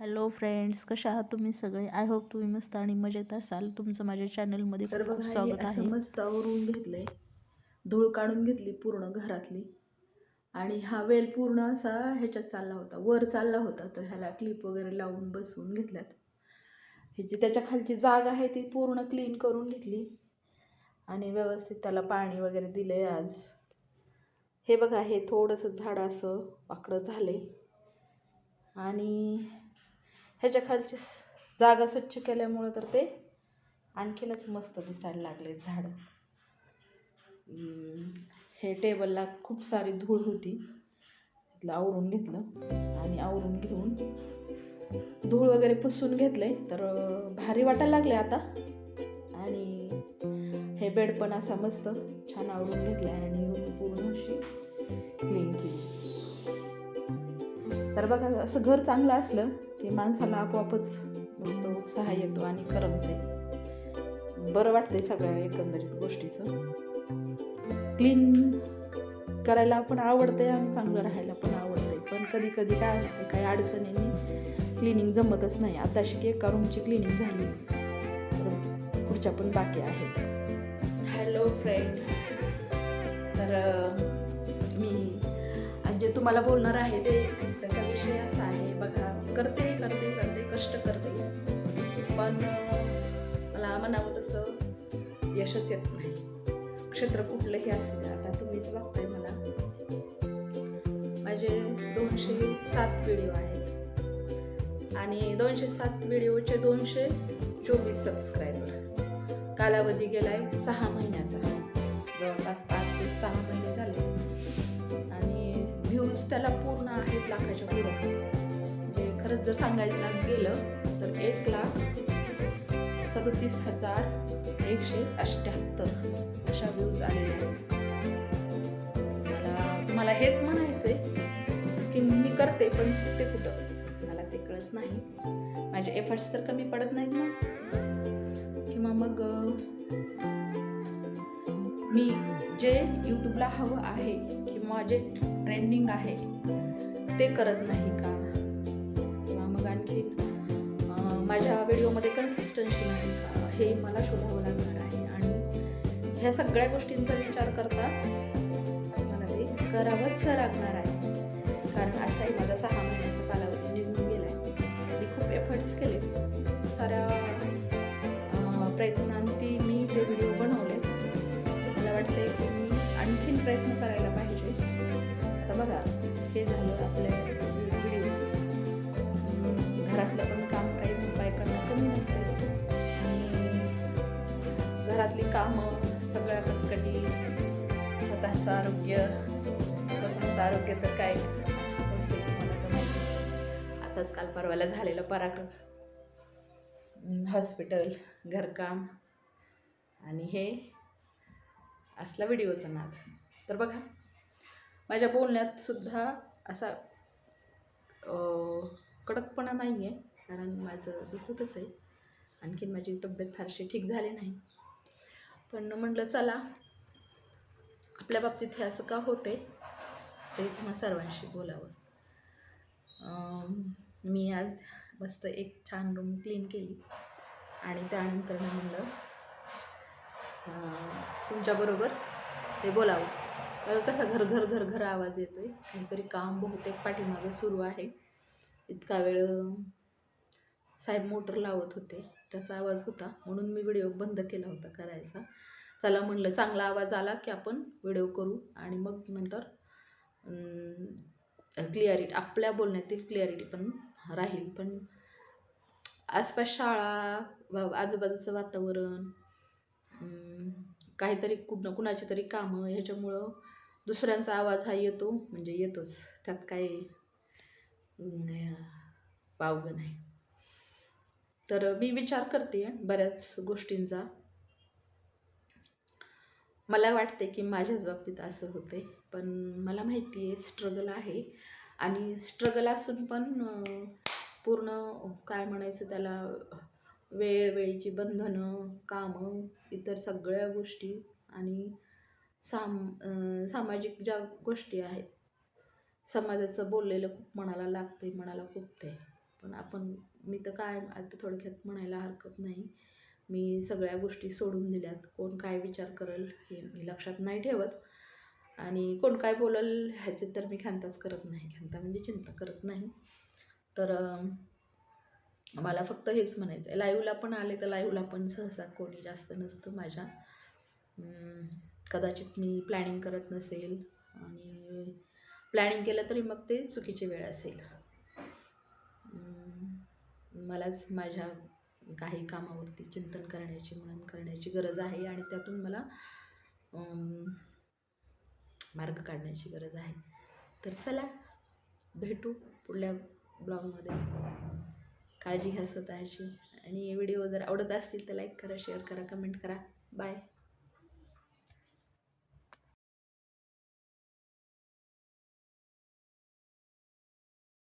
Hello friends कशा आहात तुम्ही सगळे? आय होप तुम्ही मस्त आणि मजेत असाल. तुमचं माझ्या चॅनलमध्ये तर बघा स्वागत आहे. मस्त आवरून घेतलंय. धूळ काढून घेतली पूर्ण घरातली. आणि हा वेल पूर्ण असा ह्याच्यात चालला होता. वर चालला होता. तर ह्याला क्लिप वगैरे लावून बसवून घेतल्यात. ह्याची त्याच्या खालची जागा आहे ती पूर्ण क्लीन करून घेतली. आणि व्यवस्थित त्याला पाणी वगैरे दिले आज. हे बघा हे थोडंसं झाड असं वाकडं झाले आणि ह्याच्या खालची जागा स्वच्छ केल्यामुळं तर ते आणखीनच मस्त दिसायला लागले झाड. हे टेबलला खूप सारी धूळ होती. तिथलं आवरून घेतलं आणि आवरून घेऊन धूळ वगैरे पुसून घेतले तर भारी वाटायला लागले आता. आणि हे बेड पण असा मस्त छान आवरून घेतला आणि रूम पूर्ण अशी क्लीन केली. तर बघा असं घर चांगलं असलं की माणसाला आपोआपच मस्त उत्साह येतो आणि करमते. बरं वाटतंय सगळ्या एकंदरीत गोष्टीचं. क्लीन करायला पण आवडते आणि चांगलं राहायला पण आवडते पण कधी कधी काय होतं काही अडचणींनी क्लिनिंग जमतच नाही. आता की एका रूमची क्लिनिंग झाली पुढच्या पण बाकी आहेत. हॅलो फ्रेंड्स तर मी आज जे तुम्हाला बोलणार आहे ते त्याचा विषय असा आहे बघा करते करते करते कष्ट करते. पण मला म्हणावं तसं यशच येत नाही. क्षेत्र कुठलंही असू द्या आता तुम्हीच बघताय मला. माझे दोनशे सात व्हिडिओ आहेत. आणि दोनशे सात व्हिडिओचे दोनशे चोवीस सबस्क्रायबर कालावधी गेलाय सहा महिन्याचा. जवळपास पाच ते सहा महिने झाले. आणि व्ह्यूज त्याला पूर्ण आहेत लाखाच्या पुढं. खरंच जर सांगायला गेलं तर एक लाख सदोतीस हजार एकशे अठ्ठ्याहत्तर अशा व्ह्यूज आलेल्या आहेत. मला तुम्हाला हेच म्हणायचं आहे की मी करते पण चुकते कुठं? मला ते कळत नाही. माझे एफर्ट्स तर कमी पडत नाहीत ना. किंवा मग मी जे यूट्यूबला हवं आहे किंवा जे ट्रेंडिंग आहे ते करत नाही का? मग आणखी माझ्या व्हिडिओमध्ये कन्सिस्टन्सी नाही. का हे मला शोधावं लागणार आहे. आणि ह्या सगळ्या गोष्टींचा विचार करता मला ते करावंच लागणार आहे. कारण असाही माझा सहा महिन्याचा कालावधी निघून गेला आहे मी खूप एफर्ट्स केले. साऱ्या प्रयत्न घरातलं पण काम काही बायकांना कमी नसतं आणि घरातली कामं सगळ्या कटकटी स्वतःचं आरोग्य स्वतःचं आरोग्य तर काय? आताच काल परवाला झालेलं पराक्रम. हॉस्पिटल घरकाम आणि हे असला व्हिडिओचा नाद. तर बघा माझ्या बोलण्यात सुद्धा असा कडकपणा नाही आहे कारण माझं दुखतच आहे. आणखीन माझी तब्येत फारशी ठीक झाली नाही. पण म्हटलं चला आपल्या बाबतीत हे असं का होते ते तुम्हा सर्वांशी बोलावं. मी आज मस्त एक छान रूम क्लीन केली. आणि त्यानंतर मी म्हणलं तुमच्याबरोबर ते बोलावं. कसा घर घर घर घर आवाज येतोय. काहीतरी काम बहुतेक पाठीमागे सुरू आहे. इतका वेळ साहेब मोटर लावत होते. त्याचा आवाज होता म्हणून मी व्हिडिओ बंद केला होता करायचा. चला म्हणलं चांगला आवाज आला की आपण व्हिडिओ करू आणि मग नंतर क्लिअरिटी आपल्या बोलण्यातील क्लिअरिटी पण राहील. पण आसपास शाळा वा- आजूबाजूचं वातावरण काहीतरी कुठं कुणाची तरी कामं ह्याच्यामुळं दुसऱ्यांचा आवाज हा येतो म्हणजे येतोच. त्यात काही वावगं नाही. तर मी विचार करते बऱ्याच गोष्टींचा. मला वाटते की माझ्याच बाबतीत असं होते पण मला माहिती आहे स्ट्रगल आहे. आणि स्ट्रगल असून पण पूर्ण काय म्हणायचं त्याला वेळ वेळेची बंधनं कामं इतर सगळ्या गोष्टी आणि साम सामाजिक ज्या गोष्टी आहेत समाजाचं बोललेलं खूप मनाला लागते मनाला खूप ते पण आपण मी तर काय आता थोडक्यात म्हणायला हरकत नाही. मी सगळ्या गोष्टी सोडून दिल्यात. कोण काय विचार करेल हे मी लक्षात नाही ठेवत. आणि कोण काय बोलल ह्याचे तर मी खंताच करत नाही. खंता म्हणजे चिंता करत नाही. तर मला फक्त हेच म्हणायचं आहे लाईव्हला पण आले तर लाईव्हला पण सहसा कोणी जास्त नसतं माझ्या. कदाचित मी प्लॅनिंग करत नसेल आणि प्लॅनिंग केलं तरी मग ते चुकीची वेळ असेल. मलाच माझ्या काही कामावरती चिंतन करण्याची मनन करण्याची गरज आहे आणि त्यातून मला मार्ग काढण्याची गरज आहे. तर चला भेटू पुढल्या ब्लॉगमध्ये. काळजी घ्या स्वतःची आणि व्हिडिओ जर आवडत असतील तर लाईक करा शेअर करा कमेंट करा. बाय.